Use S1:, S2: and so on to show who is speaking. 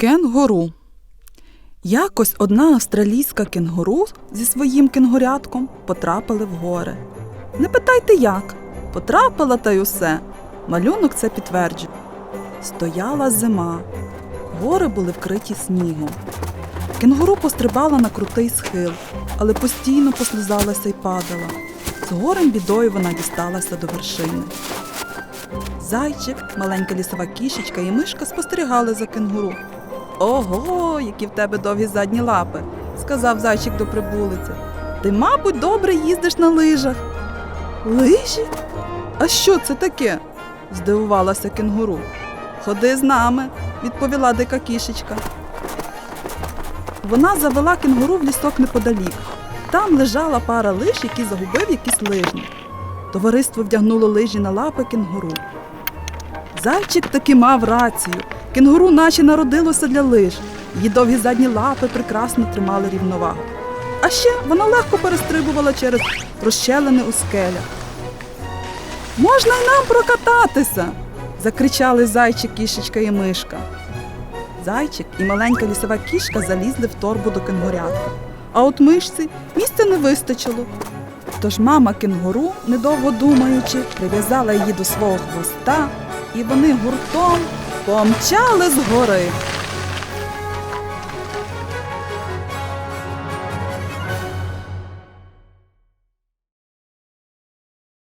S1: Кенгуру. Якось одна австралійська кенгуру зі своїм кенгурятком потрапили в гори. Не питайте як. Потрапила та й усе. Малюнок це підтверджує. Стояла зима. Гори були вкриті снігом. Кенгуру пострибала на крутий схил, але постійно послизалася й падала. З горем бідою вона дісталася до вершини. Зайчик, маленька лісова кішечка і мишка спостерігали за кенгуру. Ого, які в тебе довгі задні лапи, сказав зайчик до прибулиці. Ти, мабуть, добре їздиш на лижах. Лижі? А що це таке? здивувалася кенгуру. Ходи з нами, відповіла дика кішечка. Вона завела кенгуру в лісок неподалік. Там лежала пара лиж, які загубив якийсь лижник. Товариство вдягнуло лижі на лапи кенгуру. Зайчик таки мав рацію. Кенгуру наче народилося для лиж. Її довгі задні лапи прекрасно тримали рівновагу. А ще вона легко перестрибувала через розщелини у скелях. Можна й нам прокататися. закричали зайчик, кішечка і мишка. Зайчик і маленька лісова кішка залізли в торбу до кенгурятка. А от мишці місця не вистачило. Тож мама кенгуру, недовго думаючи, прив'язала її до свого хвоста, і вони гуртом помчали з гори.